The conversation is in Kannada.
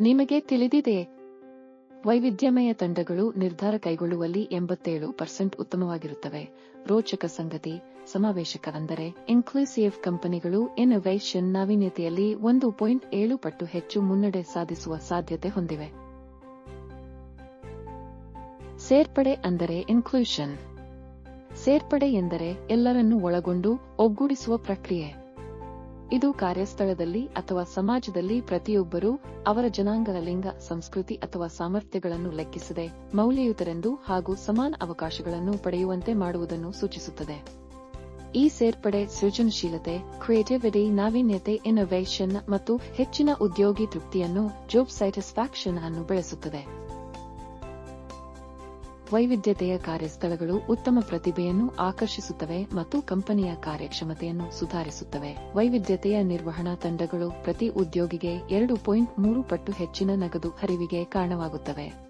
ನಿಮಗೆ ತಿಳಿದಿದೆ ವೈವಿಧ್ಯಮಯ ತಂಡಗಳು ನಿರ್ಧಾರ ಕೈಗೊಳ್ಳುವಲ್ಲಿ ಎಂಬತ್ತೇಳು ಪರ್ಸೆಂಟ್ ಉತ್ತಮವಾಗಿರುತ್ತವೆ. ರೋಚಕ ಸಂಗತಿ, ಸಮಾವೇಶಕ ಅಂದರೆ ಇನ್ಕ್ಲೂಸಿವ್ ಕಂಪನಿಗಳು ಇನ್ನೋವೇಷನ್ ನಾವೀನ್ಯತೆಯಲ್ಲಿ ಒಂದು ಪಾಯಿಂಟ್ ಏಳು ಪಟ್ಟು ಹೆಚ್ಚು ಮುನ್ನಡೆ ಸಾಧಿಸುವ ಸಾಧ್ಯತೆ ಹೊಂದಿವೆ. ಸೇರ್ಪಡೆ ಅಂದರೆ ಇನ್ಕ್ಲೂಷನ್ ಸೇರ್ಪಡೆ ಎಂದರೆ ಎಲ್ಲರನ್ನೂ ಒಳಗೊಂಡು ಒಗ್ಗೂಡಿಸುವ ಪ್ರಕ್ರಿಯೆ. ಇದು ಕಾರ್ಯಸ್ಥಳದಲ್ಲಿ ಅಥವಾ ಸಮಾಜದಲ್ಲಿ ಪ್ರತಿಯೊಬ್ಬರೂ ಅವರ ಜನಾಂಗದ ಲಿಂಗ, ಸಂಸ್ಕೃತಿ ಅಥವಾ ಸಾಮರ್ಥ್ಯಗಳನ್ನು ಲೆಕ್ಕಿಸದೆ ಮೌಲ್ಯಯುತರೆಂದು ಹಾಗೂ ಸಮಾನ ಅವಕಾಶಗಳನ್ನು ಪಡೆಯುವಂತೆ ಮಾಡುವುದನ್ನು ಸೂಚಿಸುತ್ತದೆ. ಈ ಸೇರ್ಪಡೆ ಸೃಜನಶೀಲತೆ ಕ್ರಿಯೇಟಿವಿಟಿ ನಾವೀನ್ಯತೆ ಇನ್ನೋವೇಷನ್ ಮತ್ತು ಹೆಚ್ಚಿನ ಉದ್ಯೋಗಿ ತೃಪ್ತಿಯನ್ನು ಜಾಬ್ ಸ್ಯಾಟಿಸ್ಫ್ಯಾಕ್ಷನ್ ಅನ್ನು ಬೆಳೆಸುತ್ತದೆ. ವೈವಿಧ್ಯತೆಯ ಕಾರ್ಯಸ್ಥಳಗಳು ಉತ್ತಮ ಪ್ರತಿಭೆಯನ್ನು ಆಕರ್ಷಿಸುತ್ತವೆ ಮತ್ತು ಕಂಪನಿಯ ಕಾರ್ಯಕ್ಷಮತೆಯನ್ನು ಸುಧಾರಿಸುತ್ತವೆ. ವೈವಿಧ್ಯತೆಯ ನಿರ್ವಹಣಾ ತಂಡಗಳು ಪ್ರತಿ ಉದ್ಯೋಗಿಗೆ ಎರಡು ಪಾಯಿಂಟ್ ಮೂರು ಪಟ್ಟು ಹೆಚ್ಚಿನ ನಗದು ಹರಿವಿಗೆ ಕಾರಣವಾಗುತ್ತವೆ.